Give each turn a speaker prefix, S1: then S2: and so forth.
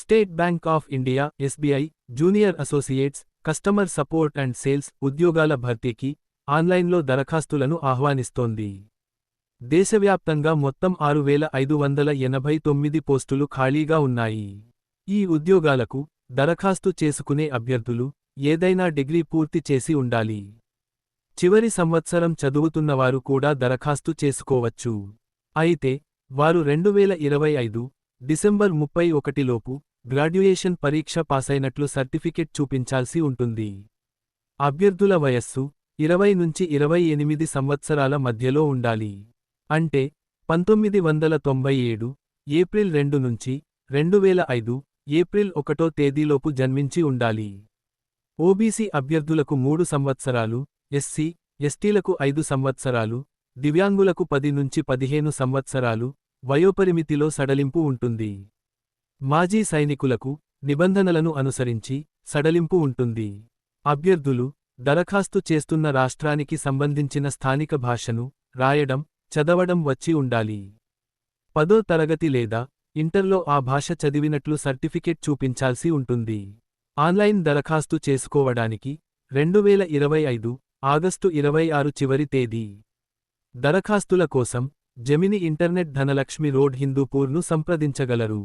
S1: State Bank of India SBI junior associates customer support and sales ఉద్యోగాల భర్తీకి ఆన్లైన్లో దరఖాస్తులను ఆహ్వానిస్తోంది. దేశవ్యాప్తంగా మొత్తం ఆరు వేల ఐదు వందల ఎనభై తొమ్మిది పోస్టులు ఖాళీగా ఉన్నాయి. ఈ ఉద్యోగాలకు దరఖాస్తు చేసుకునే అభ్యర్థులు ఏదైనా డిగ్రీ పూర్తి చేసి ఉండాలి. చివరి సంవత్సరం చదువుతున్నవారు కూడా దరఖాస్తు చేసుకోవచ్చు. అయితే వారు రెండు వేల ఇరవై ఐదు డిసెంబర్ ముప్పై ఒకటిలోపు గ్రాడ్యుయేషన్ పరీక్ష పాసైనట్లు సర్టిఫికెట్ చూపించాల్సి ఉంటుంది. అభ్యర్థుల వయస్సు ఇరవై నుంచి ఇరవై ఎనిమిది సంవత్సరాల మధ్యలో ఉండాలి. అంటే పంతొమ్మిది వందల తొంభై ఏడు ఏప్రిల్ రెండు నుంచి రెండు వేల ఐదు ఏప్రిల్ ఒకటో తేదీలోపు జన్మించి ఉండాలి. ఓబీసీ అభ్యర్థులకు మూడు సంవత్సరాలు ఎస్సీ ఎస్టీలకు ఐదు సంవత్సరాలు దివ్యాంగులకు పది నుంచి పదిహేను సంవత్సరాలు వయోపరిమితిలో సడలింపు ఉంటుంది. మాజీ సైనికులకు నిబంధనలను అనుసరించి సడలింపు ఉంటుంది. అభ్యర్థులు దరఖాస్తు చేస్తున్న రాష్ట్రానికి సంబంధించిన స్థానిక భాషను రాయడం చదవడం వచ్చి ఉండాలి. పదో తరగతి లేదా ఇంటర్లో ఆ భాష చదివినట్లు సర్టిఫికెట్ చూపించాల్సి ఉంటుంది. ఆన్లైన్ దరఖాస్తు చేసుకోవడానికి రెండు వేల ఇరవై ఐదు ఆగస్టు ఇరవై ఆరు చివరి తేదీ. దరఖాస్తుల కోసం జమిని ఇంటర్నెట్ ధనలక్ష్మి రోడ్ హిందూపూర్ను సంప్రదించగలరు.